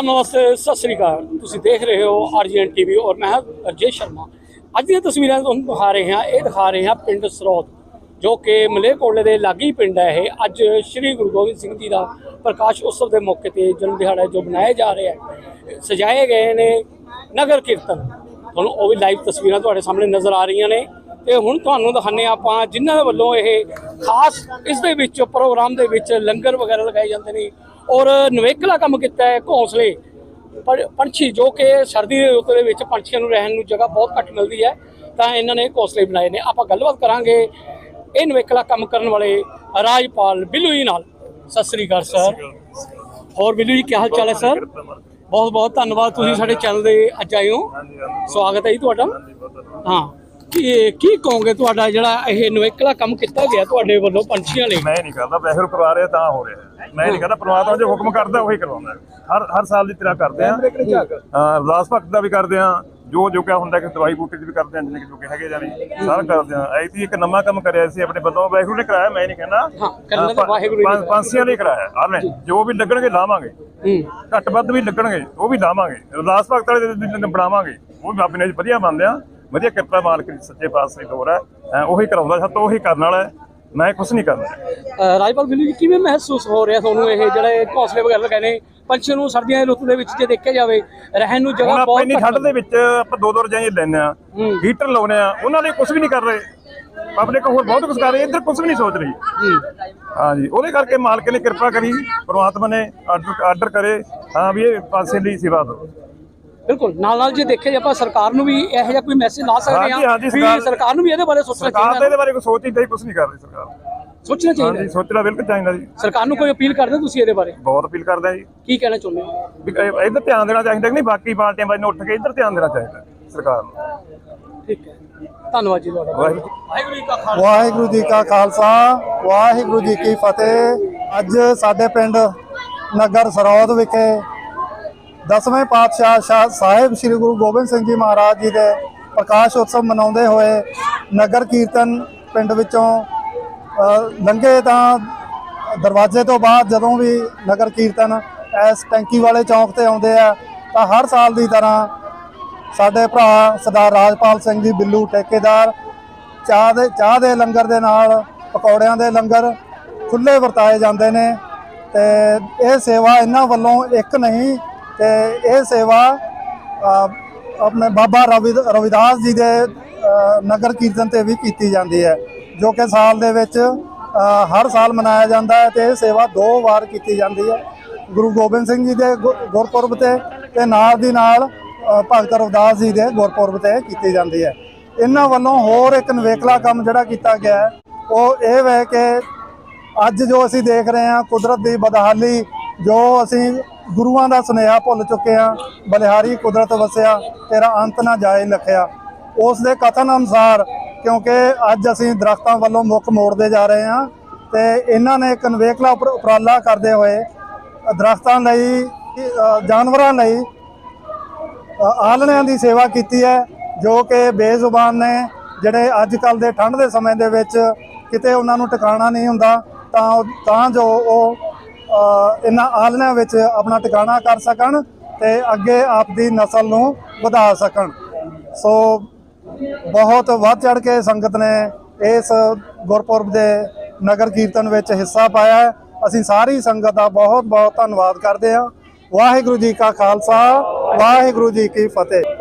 ਸਲਾਮ ਨਮਸਤੇ, ਸਤਿ ਸ੍ਰੀ ਅਕਾਲ। ਤੁਸੀਂ ਦੇਖ ਰਹੇ ਹੋ ਆਰਜੀਐਨ ਟੀਵੀ ਔਰ ਮੈਂ ਹਾਂ ਅਜੇ ਸ਼ਰਮਾ। ਅੱਜ ਦੀਆਂ ਤਸਵੀਰਾਂ ਤੁਹਾਨੂੰ ਦਿਖਾ ਰਹੇ ਹਾਂ, ਇਹ ਦਿਖਾ ਰਹੇ ਹਾਂ ਪਿੰਡ ਸਰੋਤ, ਜੋ ਕਿ ਮਲੇਕੋਟਲੇ ਦੇ ਲਾਗੀ ਪਿੰਡ ਹੈ ਇਹ। ਅੱਜ ਸ੍ਰੀ ਗੁਰੂ ਗੋਬਿੰਦ ਸਿੰਘ ਜੀ ਦਾ ਪ੍ਰਕਾਸ਼ ਉਤਸਵ ਦੇ ਮੌਕੇ ਤੇ ਜਨਮ ਦਿਹਾੜਾ ਜੋ ਮਨਾਇਆ ਜਾ ਰਿਹਾ ਹੈ, ਸਜਾਏ ਗਏ ਨੇ ਨਗਰ ਕੀਰਤਨ। ਤੁਹਾਨੂੰ ਉਹ ਵੀ ਲਾਈਵ ਤਸਵੀਰਾਂ ਤੁਹਾਡੇ ਸਾਹਮਣੇ ਨਜ਼ਰ ਆ ਰਹੀਆਂ ਨੇ। ਤੇ ਹੁਣ ਤੁਹਾਨੂੰ ਦਿਖਾਣੇ ਆਪਾਂ ਜਿਨ੍ਹਾਂ ਦੇ ਵੱਲੋਂ ਇਹ ਖਾਸ ਇਸ ਦੇ ਵਿੱਚ, ਪ੍ਰੋਗਰਾਮ ਦੇ ਵਿੱਚ ਲੰਗਰ ਵਗੈਰਾ ਲਗਾਏ ਜਾਂਦੇ ਨੇ। ਔਰ ਨਵੇਕਲਾ ਕੰਮ ਕੀਤਾ ਹੈ ਘੌਂਸਲੇ ਪੰਛੀ ਜੋ ਕਿ ਸਰਦੀ ਦੇ ਰੁੱਤ ਦੇ ਵਿੱਚ ਪੰਛੀਆਂ ਨੂੰ ਰਹਿਣ ਨੂੰ ਜਗ੍ਹਾ ਬਹੁਤ ਘੱਟ ਮਿਲਦੀ ਹੈ ਤਾਂ ਇਹਨਾਂ ਨੇ ਘੌਂਸਲੇ ਬਣਾਏ ਨੇ। ਆਪਾਂ ਗੱਲਬਾਤ ਕਰਾਂਗੇ ਇਹ ਨਵੇਕਲਾ ਕੰਮ ਕਰਨ ਵਾਲੇ ਰਾਜਪਾਲ ਬਿੱਲੂ ਜੀ ਨਾਲ। ਸਤਿ ਸ੍ਰੀ ਅਕਾਲ ਸਰ। ਹੋਰ ਬਿੱਲੂ ਜੀ ਕੀ ਹਾਲ ਚਾਲ ਹੈ ਸਰ? ਬਹੁਤ ਬਹੁਤ ਧੰਨਵਾਦ ਤੁਸੀਂ ਸਾਡੇ ਚੈਨਲ ਦੇ ਅੱਜ ਆਏ ਹੋ। ਸਵਾਗਤ ਹੈ ਜੀ ਤੁਹਾਡਾ। ਹਾਂ ਕੀ ਕੀ ਕਹੋਗੇ ਤੁਹਾਡਾ ਜਿਹੜਾ ਇਹ ਨਵੇਕਲਾ ਕੰਮ ਕੀਤਾ ਗਿਆ ਤੁਹਾਡੇ ਵੱਲੋਂ ਪੰਛੀਆਂ ਲਈ? ਮੈਂ ਨਹੀਂ ਕਰਦਾ ਵੈਸੇ ਕਰਵਾ ਰਿਹਾ ਤਾਂ ਹੋ ਰਿਹਾ। ਮੈਂ ਨਹੀਂ ਕਰਦਾ ਪ੍ਰਮਾਤਮਾ ਜੋ ਹੁਕਮ ਕਰਦਾ ਉਹੀ ਕਰਵਾਉਂਦਾ ਹਰ ਹਰ ਸਾਲ ਦੀ ਤਰ੍ਹਾਂ ਕਰਦੇ ਆ ਹਾਂ ਅਰਦਾਸ ਭਗਤ ਦਾ ਵੀ ਕਰਦੇ ਆ ਜੋ ਜੋ ਕਿਆ ਹੁੰਦਾ ਕਿ ਦਵਾਈ ਬੂਟੀ ਦੀ ਵੀ ਕਰਦੇ ਆ ਜਿੰਨੇ ਕਿ ਜੋ ਕਿ ਹੈਗੇ ਜਾਨੀ ਸਾਰਾ ਕਰਦੇ ਆ ਐਤੀ ਇੱਕ ਨਵਾਂ ਕੰਮ ਕਰਿਆ ਸੀ ਆਪਣੇ ਵੱਲੋਂ ਵਾਹਿਗੁਰੂ ਨੇ ਕਰਾਇਆ ਮੈਂ ਨਹੀਂ ਕਹਿੰਦਾ। ਹਾਂ ਕਰਨਾ ਤਾਂ ਵਾਹਿਗੁਰੂ ਨੇ ਨੇ ਕਰਾਇਆ ਆ ਲੈ ਜੋ। ਵੀ ਲੱਗਣਗੇ ਲਾਵਾਂਗੇ। ਹੂੰ। ਘੱਟ ਵੱਧ ਵੀ ਲੱਗਣਗੇ ਉਹ ਵੀ ਲਾਵਾਂਗੇ। ਅਰਦਾਸ ਭਗਤ ਵਾਲੇ ਦੇ ਦਿਨ ਬਣਾਵਾਂਗੇ। ਉਹ ਵੀ ਆਪਣੇ ਵਧੀਆ ਮੰਨਦੇ ਆ ਵਧੀਆ ਕਿਰਪਾ ਮਾਲਕ ਦੀ ਸੱਚੇ ਦੀ ਹੋਰ ਹੈ। ਐਂ ਉਹੀ ਕਰਾਉਂਦਾ ਸਭ ਤੋਂ ਉਹੀ ਕਰਨ ਵਾਲਾ ਹੈ। ਮੈਂ ਕੁਝ ਨਹੀਂ ਕਰਨਾ। ਅਹ ਰਾਜਪਾਲ ਬਿੱਲੂ ਜੀ ਕਿਵੇਂ ਮਹਿਸੂਸ ਹੋ ਰਿਹਾ ਤੁਹਾਨੂੰ ਇਹ ਜਿਹੜੇ ਘੌਂਸਲੇ ਵਗੈਰਾ ਲਗਾਏ ਨੇ? ਪੰਛੀਆਂ ਨੂੰ ਸਰਦੀਆਂ ਦੀ ਰੁੱਤ ਦੇ ਵਿੱਚ ਜੇ ਦੇਖਿਆ ਜਾਵੇ ਰਹਿਣ ਨੂੰ ਹੁਣ ਜਗ੍ਹਾ ਆਪਾਂ ਬਹੁਤ ਇੰਨੀ ਠੰਡ ਦੇ ਵਿੱਚ ਆਪਾਂ ਦੋ ਦੋ ਰਜਾਈਆਂ ਲੈਂਦੇ ਆ ਹੂੰ। ਹੀਟਰ ਲਾਉਨੇ ਆ ਉਹਨਾਂ ਲਈ ਕੁਝ ਵੀ ਨਹੀਂ ਕਰ ਰਹੇ। ਆਪਣੇ ਕੋਲ ਹੋਰ ਬਹੁਤ ਕੁਝ ਕਰ ਰਹੇ ਇੱਧਰ ਕੁਝ ਵੀ ਨਹੀਂ ਸੋਚ ਰਹੀ। ਹੂੰ। ਹਾਂਜੀ ਉਹਦੇ ਕਰਕੇ ਮਾਲਕ ਨੇ ਕਿਰਪਾ ਕਰੀ ਪ੍ਰਮਾਤਮਾ ਨੇ ਆਰਡਰ ਆਰਡਰ ਕਰੇ ਹਾਂ ਵੀ ਇਹ ਪਾਸੇ ਲਈ ਸੇਵਾ ਦੋ ਬਿਲਕੁਲ ਨਾਲ ਨਾਲ ਜੇ ਦੇਖਿਆ ਜਾਵੇ ਆਪਾਂ ਸਰਕਾਰ ਨੂੰ ਵੀ ਇਹੋ ਜਿਹਾ ਕੋਈ ਮੈਸੇਜ ਲਾ ਸਕਦੇ ਹਾਂ ਵੀ ਸਰਕਾਰ- ਸਰਕਾਰ ਨੂੰ ਵੀ ਇਹਦੇ ਬਾਰੇ ਸੋਚਣਾ ਸਰਕਾਰ ਤਾਂ ਚਾਹੀਦਾ ਇਹਦੇ ਬਾਰੇ ਕੋਈ ਸੋਚ ਹੀ ਨਹੀਂ ਕੁਝ ਨਹੀਂ ਕਰ ਰਹੀ ਸਰਕਾਰ। ਸੋਚਣਾ ਚਾਹੀਦਾ ਹਾਂਜੀ ਸੋਚਣਾ ਬਿਲਕੁਲ ਚਾਹੀਦਾ ਜੀ। ਸਰਕਾਰ ਨੂੰ ਕੋਈ ਅਪੀਲ ਕਰਦੇ ਤੁਸੀਂ ਇਹਦੇ ਬਾਰੇ? ਬਹੁਤ ਅਪੀਲ ਕਰਦੇ ਆ ਜੀ। ਕੀ ਕਹਿਣਾ ਚਾਹੁੰਦੇ ਹੋ? ਵੀ ਇਹ- ਇੱਧਰ ਧਿਆਨ ਦੇਣਾ ਚਾਹੀਦਾ ਕਿ ਨਹੀਂ ਬਾਕੀ ਪਾਰਟੀਆਂ ਬਾਰੇ ਉੱਠ ਕੇ ਇੱਧਰ ਧਿਆਨ ਦੇਣਾ ਚਾਹੀਦਾ ਸਰਕਾਰ ਨੂੰ। ਠੀਕ ਹੈ। ਧੰਨਵਾਦ ਜੀ ਤੁਹਾਡਾ। ਵਾਹਿਗੁਰੂ ਵਾਹਿਗੁਰੂ ਜੀ ਕਾ ਖਾਲਸਾ। ਵਾਹਿਗੁਰੂ ਜੀ ਕਾ ਖਾਲਸਾ ਵਾਹਿਗੁਰੂ ਜੀ ਕੀ ਫਤਿਹ। ਅੱਜ ਸਾਡੇ ਪਿੰਡ ਨਗਰ ਸਰੌਦ ਵਿਖੇ ਦਸਵੇਂ ਪਾਤਸ਼ਾਹ ਸ਼ਾ- ਸਾਹਿਬ ਸ੍ਰੀ ਗੁਰੂ ਗੋਬਿੰਦ ਸਿੰਘ ਜੀ ਮਹਾਰਾਜ ਜੀ ਦੇ ਪ੍ਰਕਾਸ਼ ਉਤਸਵ ਮਨਾਉਂਦੇ ਹੋਏ ਨਗਰ ਕੀਰਤਨ ਪਿੰਡ ਵਿੱਚੋਂ ਲੰਘੇ ਤਾਂ ਦਰਵਾਜ਼ੇ ਤੋਂ ਬਾਅਦ ਜਦੋਂ ਵੀ ਨਗਰ ਕੀਰਤਨ ਇਸ ਟੈਂਕੀ ਵਾਲੇ ਚੌਂਕ ਤੇ ਆਉਂਦੇ ਆ, ਤਾਂ ਹਰ ਸਾਲ ਦੀ ਤਰ੍ਹਾਂ ਸਾਡੇ ਭਰਾ ਸਰਦਾਰ ਰਾਜਪਾਲ ਸਿੰਘ ਜੀ ਬਿੱਲੂ ਠੇਕੇਦਾਰ ਚਾਹ ਦੇ ਚਾਹ ਦੇ ਲੰਗਰ ਦੇ ਨਾਲ, ਪਕੌੜਿਆਂ ਦੇ ਲੰਗਰ ਖੁੱਲੇ ਵਰਤਾਏ ਜਾਂਦੇ ਨੇ ਤੇ ਇਹ ਸੇਵਾ ਇਹਨਾਂ ਵੱਲੋਂ ਇੱਕ ਨਹੀਂ ਤੇ ਇਹ ਸੇਵਾ ਆਪਣੇ ਬਾਬਾ ਰਵੀ ਰਵਿਦਾਸ ਜੀ ਦੇ ਨਗਰ ਕੀਰਤਨ ਤੇ ਵੀ ਕੀਤੀ ਜਾਂਦੀ ਹੈ, ਜੋ ਕਿ ਸਾਲ ਦੇ ਵਿੱਚ ਹਰ ਸਾਲ ਮਨਾਇਆ ਜਾਂਦਾ ਹੈ ਤੇ ਇਹ ਸੇਵਾ ਦੋ ਵਾਰ ਕੀਤੀ ਜਾਂਦੀ ਹੈ। ਗੁਰੂ ਗੋਬਿੰਦ ਸਿੰਘ ਜੀ ਦੇ ਗੁ- ਗੁਰਪੁਰਬ ਤੇ ਤੇ ਨਾਲ ਦੀ ਨਾਲ ਭਗਤ ਰਵਿਦਾਸ ਜੀ ਦੇ ਗੁਰਪੁਰਬ ਤੇ ਕੀਤੀ ਜਾਂਦੀ ਹੈ। ਇਹਨਾਂ ਵੱਲੋਂ ਹੋਰ ਇੱਕ ਨਵੇਕਲਾ ਕੰਮ ਜਿਹੜਾ ਕੀਤਾ ਗਿਆ ਉਹ ਇਹ ਹੈ ਕਿ ਅੱਜ ਜੋ ਅਸੀਂ ਦੇਖ ਰਹੇ ਹਾਂ, ਕੁਦਰਤ ਦੀ ਬਦਹਾਲੀ, ਜੋ ਅਸੀਂ ਗੁਰੂਆਂ ਦਾ ਸੁਨੇਹਾ ਭੁੱਲ ਚੁੱਕੇ ਹਾਂ ਬਲਿਹਾਰੀ ਕੁਦਰਤ ਵਸਿਆ ਤੇਰਾ ਅੰਤ ਨਾ ਜਾਏ ਲਖਿਆ। ਉਸ ਦੇ ਕਥਨ ਅਨੁਸਾਰ ਕਿਉਂਕਿ ਅੱਜ ਅਸੀਂ ਦਰਖਤਾਂ ਵੱਲੋਂ ਮੁੱਖ ਮੋੜਦੇ ਜਾ ਰਹੇ ਹਾਂ ਤੇ ਇਹਨਾਂ ਨੇ ਇੱਕ ਨਵੇਕਲਾ ਉਪਰਾਲਾ ਕਰਦੇ ਹੋਏ ਦਰਖਤਾਂ ਲਈ ਜਾਨਵਰਾਂ ਲਈ ਅ, ਆਲਣਿਆਂ ਦੀ ਸੇਵਾ ਕੀਤੀ ਹੈ ਜੋ ਕਿ ਬੇਜ਼ੁਬਾਨ ਨੇ ਜਿਹੜੇ ਅੱਜ ਕੱਲ ਦੇ ਠੰਡ ਦੇ ਸਮੇਂ ਦੇ ਵਿੱਚ ਕਿਤੇ ਉਹਨਾਂ ਨੂੰ ਟਿਕਾਣਾ ਨਹੀਂ ਹੁੰਦਾ ਤਾਂ ਤਾਂ ਜੋ ਉਹ ਇਹਨਾਂ ਆਲਣਿਆਂ ਵਿੱਚ ਆਪਣਾ ਟਿਕਾਣਾ ਕਰ ਸਕਣ ਤੇ ਅੱਗੇ ਆਪਦੀ ਨਸਲ ਨੂੰ ਵਧਾ ਸਕਣ। ਸੋ ਬਹੁਤ ਵੱਧ ਚੜ ਕੇ ਸੰਗਤ ਨੇ ਇਸ ਗੁਰਪੁਰਬ ਦੇ ਨਗਰ ਕੀਰਤਨ ਵਿੱਚ ਹਿੱਸਾ ਪਾਇਆ ਹੈ। ਅਸੀਂ ਸਾਰੀ ਸੰਗਤ ਦਾ ਬਹੁਤ ਬਹੁਤ ਧੰਨਵਾਦ ਕਰਦੇ ਹਾਂ। ਵਾਹਿਗੁਰੂ ਜੀ ਕਾ ਖਾਲਸਾ, ਵਾਹਿਗੁਰੂ ਜੀ ਕੀ ਫਤਿਹ।